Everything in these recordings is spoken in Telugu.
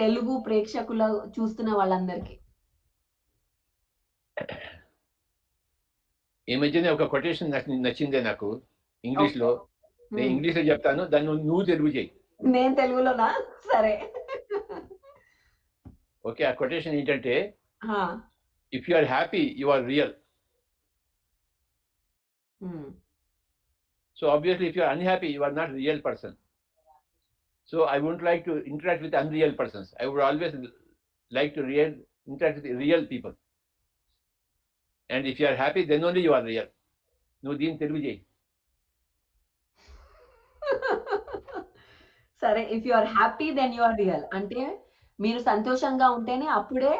తెలుగు ప్రేక్షకుల చూస్తున్న వాళ్ళందరికీ ఈ మధ్యనే ఒక కొటేషన్ నచ్చిందే నాకు ఇంగ్లీష్ లో నేను ఇంగ్లీష్ లో చెప్తాను దాన్ని నువ్వు తెలుగు చేయి నేను తెలుగులోనా సరే ఓకే ఆ కొటేషన్ ఏంటంటే if you are happy you are real so obviously if you are unhappy you are not real person So I wouldn't like to interact with unreal persons. I would always like to real, interact with real people. And if you are happy, then only you are real. నువ్వు దీన్ని తెలుగు చేయి సరే if you are happy then you are real అంటే మీరు సంతోషంగా ఉంటేనే అప్పుడే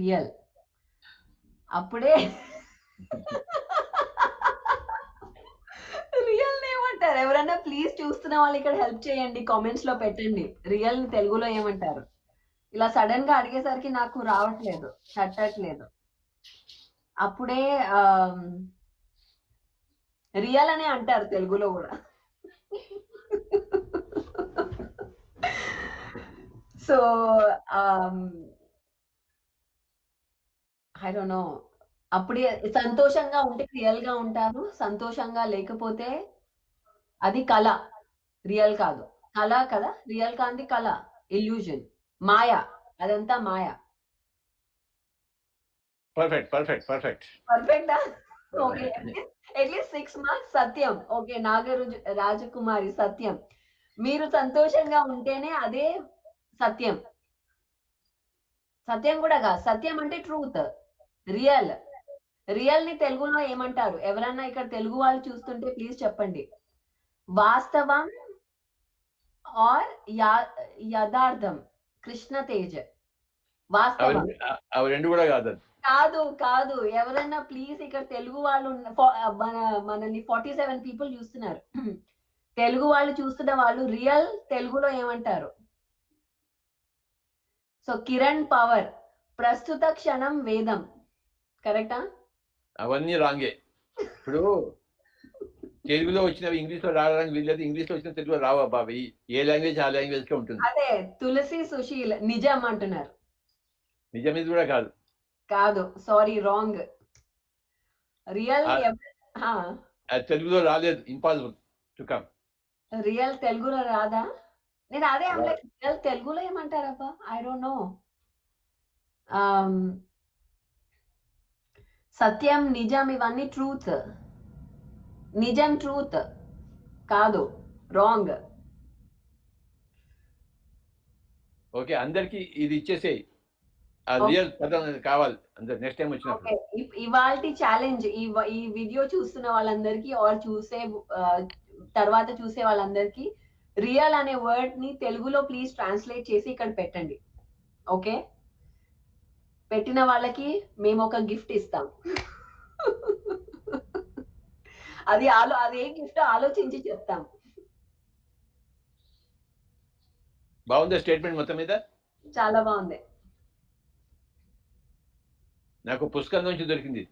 రియల్ అప్పుడే రియల్ ఏమంటారు ఎవరైనా ప్లీజ్ చూస్తున్న వాళ్ళు ఇక్కడ హెల్ప్ చేయండి కామెంట్స్ లో పెట్టండి రియల్ తెలుగులో ఏమంటారు ఇలా సడన్ గా అడిగేసరికి నాకు రావట్లేదు చట్టట్లేదు అప్పుడే రియల్ అనే అంటారు తెలుగులో కూడా సో ఐ డోంట్ నో అప్పుడే సంతోషంగా ఉంటే రియల్ గా ఉంటారు సంతోషంగా లేకపోతే అది కళ రియల్ కాదు కళ కదా రియల్ కాంది కళ ఇల్యూజన్ మాయ అదంతా మాయ perfect perfect perfect perfect okay six marks సత్యం ఓకే నాగరు రాజకుమారి సత్యం మీరు సంతోషంగా ఉంటేనే అదే సత్యం సత్యం కూడా కాదు సత్యం అంటే ట్రూత్ రియల్ రియల్ ని తెలుగులో ఏమంటారు ఎవరన్నా ఇక్కడ తెలుగు వాళ్ళు చూస్తుంటే ప్లీజ్ చెప్పండి వాస్తవం ఆర్ యథార్థం కృష్ణ తేజ్ వాస్తవం కాదు కాదు ఎవరన్నా ప్లీజ్ ఇక్కడ తెలుగు వాళ్ళు మన మనల్ని ఫార్టీ సెవెన్ పీపుల్ చూస్తున్నారు తెలుగు వాళ్ళు చూస్తున్న వాళ్ళు రియల్ తెలుగులో ఏమంటారు సో కిరణ్ పవర్ ప్రస్తుత క్షణం వేదం కరెక్టా అవన్నీ రాంగే ఇప్పుడు తెలుగులో వచ్చినవి ఇంగ్లీష్ లో రావడానికి వీల్లేదు ఇంగ్లీష్ లో వచ్చిన తెలుగులో రావా బాబు ఏ లాంగ్వేజ్ ఆ లాంగ్వేజ్ లో ఉంటుంది అదే తులసి సుశీల్ నిజం అంటున్నారు నిజం ఇది కూడా కాదు కాదు సారీ రాంగ్ రియల్ తెలుగులో రాలేదు ఇంపాసిబుల్ టు కమ్ రియల్ తెలుగులో రాదా నేను అదే రియల్ తెలుగులో ఏమంటారబ్బా ఐ డోంట్ నో సత్యం నిజం ఇవన్నీ ట్రూత్ నిజం ట్రూత్ కాదు రాంగ్ ఓకే అందరికి ఇది ఇచ్చేసే ఇవాల్టి ఛాలెంజ్ ఈ వీడియో చూస్తున్న వాళ్ళందరికీ ఆర్ చూసే తర్వాత చూసే వాళ్ళందరికీ రియల్ అనే వర్డ్ ని తెలుగులో ప్లీజ్ ట్రాన్స్లేట్ చేసి ఇక్కడ పెట్టండి ఓకే పెట్టిన వాళ్ళకి మేము ఒక గిఫ్ట్ ఇస్తాం అది ఆలో ఏం గిఫ్ట్ ఆలోచించి చెప్తాం బాగుంది స్టేట్మెంట్ మొత్తం మీద చాలా బాగుంది నాకు పుస్తకం నుంచి దొరికింది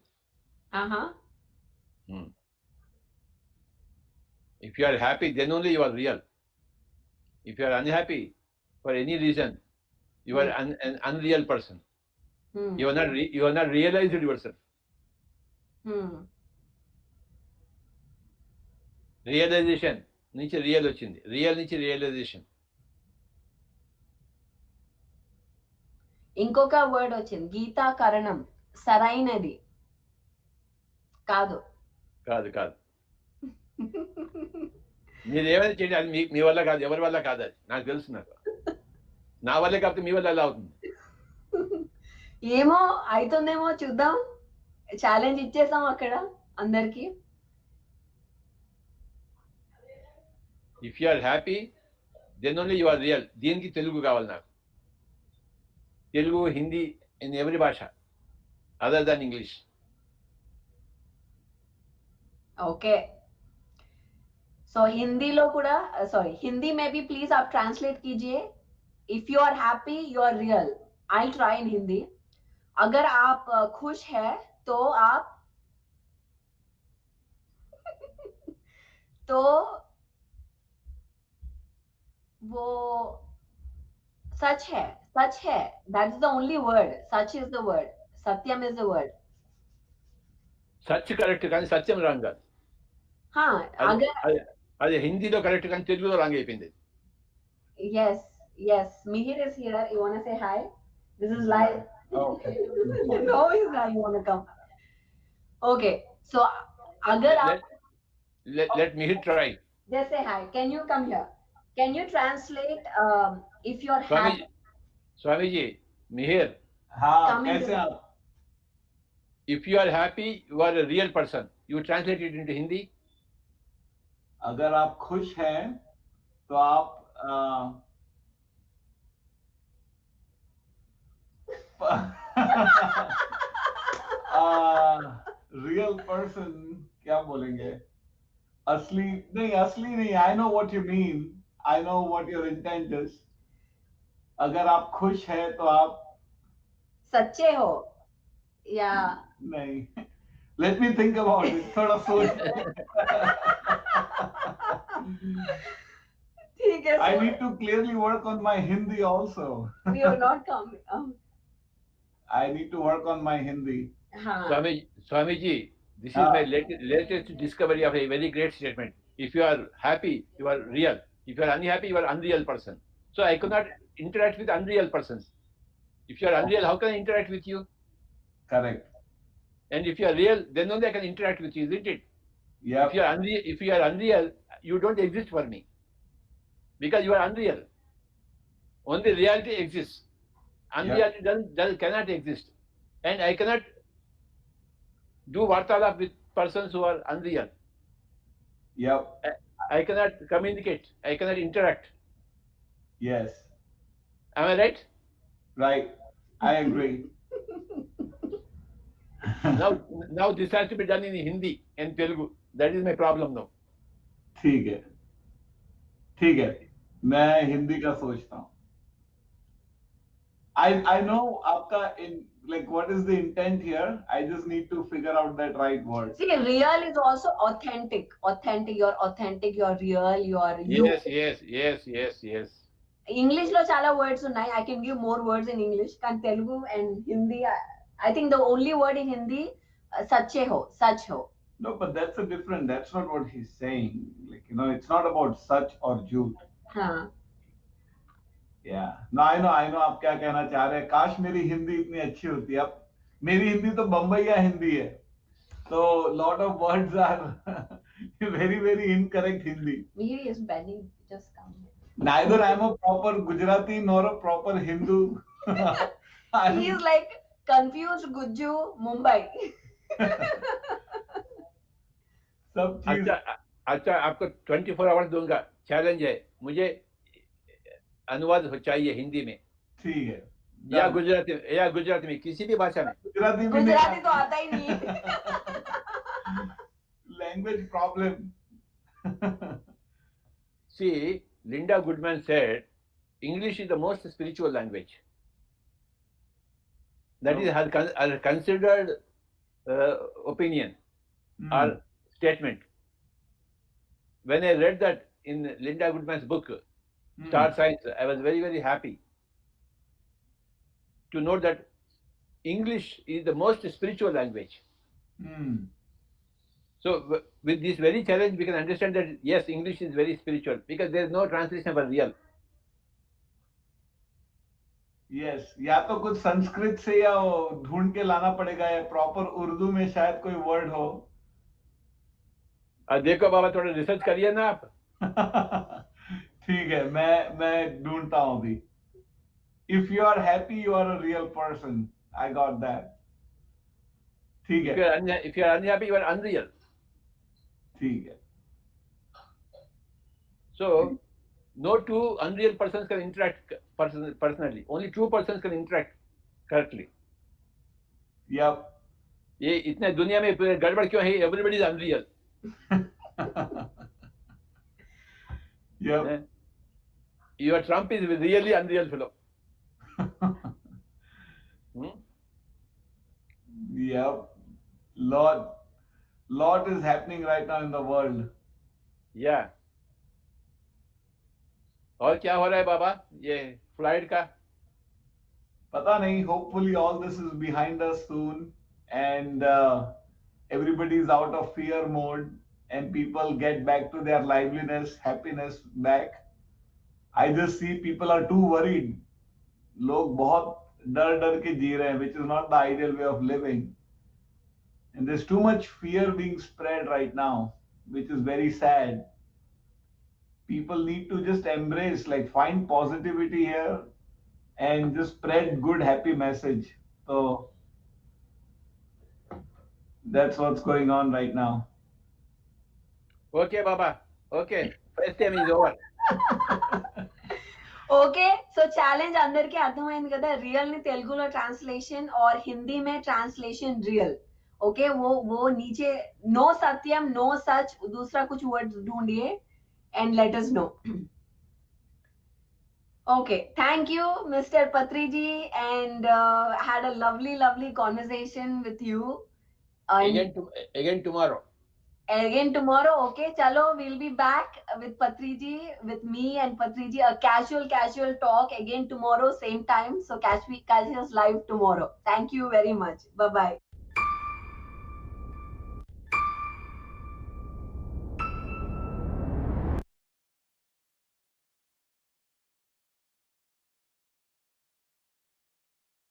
if you are happy then only you are real if you are unhappy for any reason you are un unreal person Mm. You are not you are not realized yourself. Mm. Realization నుంచి రియల్ వచ్చింది రియల్ నుంచి రియలైజేషన్ ఇంకొక వర్డ్ వచ్చింది కరణం సరైనది కాదు కాదు కాదు మీరు ఏమైనా చేయండి అది మీ వల్ల కాదు ఎవరి వల్ల కాదు అది నాకు తెలుసు నాకు నా వల్లే కాకపోతే మీ వల్ల ఎలా అవుతుంది ఏమో ఐతుందేమో చూద్దాం ఛాలెంజ్ ఇచ్చేసాం అక్కడ అందరికీ if you are happy then only you are real దీన్ని తెలుగు కావాలి నాకు తెలుగు హిందీ ఇన్ ఎవరీ భాష అదల్దా ఇంగ్లీష్ ఓకే సో హిందీలో కూడా sorry uh, Hindi maybe please आप ट्रांसलेट कीजिए if you are happy you are real I'll try in Hindi अगर आप खुश है तो आप तो वो सच है सच है that is the only word such is the word सत्यम इज द वर्ड సచ్ కరెక్ట్ కానీ సత్యం రాంగ్ కాదు అది హిందీలో కరెక్ట్ కానీ తెలుగులో రాంగ్ అయిపోయింది yes yes Mihir is here you want to say hi this is live okay. no, you guys want to come. Okay, so agar let, let, okay. let me try. They say hi. Can you come here? Can you translate um, if you're Swami, happy? Swamiji, Mihir. Haan, kaise aap? If you are happy, you are a real person. You translate it into Hindi. अगर आप खुश हैं तो आप रियल पर्सन uh, क्या बोलेंगे असली नहीं असली नहीं I know what you mean I know what your intent is अगर आप खुश है तो आप सच्चे हो या नहीं let me think about it थोड़ा सोच ठीक है I need to clearly work on my Hindi also not come I need to work on my Hindi. Swami, Swamiji, this is my latest, latest discovery of a very great statement. If you are happy, you are real. If you are unhappy, you are unreal person. So I could not interact with unreal persons. If you are unreal, how can I interact with you? Correct. And if you are real, then only I can interact with you, isn't it? Yeah. If you are unreal, if you are unreal, you don't exist for me. Because you are unreal. Only reality exists. Ambiyantu doesn't, doesn't, cannot exist. And I cannot do Vartalap with persons who are Andriyan. Yeah. I, I cannot communicate. I cannot interact. Yes. Am I right? Right. I agree. now, now this has to be done in Hindi and Telugu. That is my problem now. ठीक है ठीक है मैं हिंदी का सोचता हूँ I I know Apka in like what is the intent here? I just need to figure out that right word. See, real is also authentic. Authentic, you're authentic, you're real, you're you. Yes, yes, yes, yes, yes. English lo chala words unnai. I can give more words in English. Can Telugu and Hindi. I think the only word in Hindi, uh, sache ho, sach ho. No, but that's a different. That's not what he's saying. Like you know, it's not about such or jute. Huh. या आई नो आई नो आप क्या कहना चाह रहे हैं काश मेरी हिंदी इतनी अच्छी होती अब मेरी हिंदी तो बम्बई या हिंदी है तो lot of words are very very incorrect Hindi neither i'm a proper gujarati nor a proper hindu he is like confused gujju mumbai सब चीज अच्छा, अच्छा आपको 24 आवर्स दूंगा चैलेंज है मुझे अनुवाद हो चाहिए हिंदी में ठीक है या गुजराती या गुजराती में किसी भी भाषा में गुजराती में गुजराती तो आता ही नहीं language problem see Linda Goodman said English is the most spiritual language that is her considered opinion or statement mm. I read that in Linda Goodman book mm. star science, I was very, very happy to note that English is the most spiritual language. Mm. So with this very challenge, we can understand that yes, English is very spiritual because there is no translation for real. Yes yes, या तो कुछ संस्कृत से या ढूंढ के लाना पड़ेगा या प्रॉपर उर्दू में शायद कोई वर्ड हो देखो बाबा थोड़ा रिसर्च करिए ना आप ठीक है मैं मैं ढूंढता हूं अभी if you are happy you are a real person I got that ठीक है if you are unhappy you are unreal ठीक है so no two unreal person can interact personally only two person can interact correctly correctly ये इतने दुनिया में गड़बड़ क्यों है everybody is unreal yep. your Trump is really unreal fellow. Hmm? Yeah, lot, lot is happening right now in the world. Yeah. और क्या हो रहा है बाबा ये फ्लाइट का पता Hopefully, all this is behind us soon, and and uh, everybody is out of fear mode and people get back to their liveliness happiness back I just see people are too worried लोग बहुत डर डर के जी रहे हैं which is not the ideal way of living and there is too much fear being spread right now which is very sad. People need to just embrace, like find positivity here and just spread good, happy message. So that's what's going on right now. Okay, Baba. Okay. First time is over. Okay so challenge అందరికి అర్థమైంది కదా రియల్ ని తెలుగులో ట్రాన్స్లేషన్ और हिंदी में ट्रांसलेशन रियल ओके okay, वो वो नीचे नो सत्यम नो सच दूसरा कुछ वर्ड ढूंढिए and let us know okay thank you mister Patri ji and had a lovely lovely conversation with you again to, again tomorrow okay chalo we'll be back with patriji with me and patriji a casual casual talk again tomorrow same time so catch me catch us live tomorrow thank you very much bye bye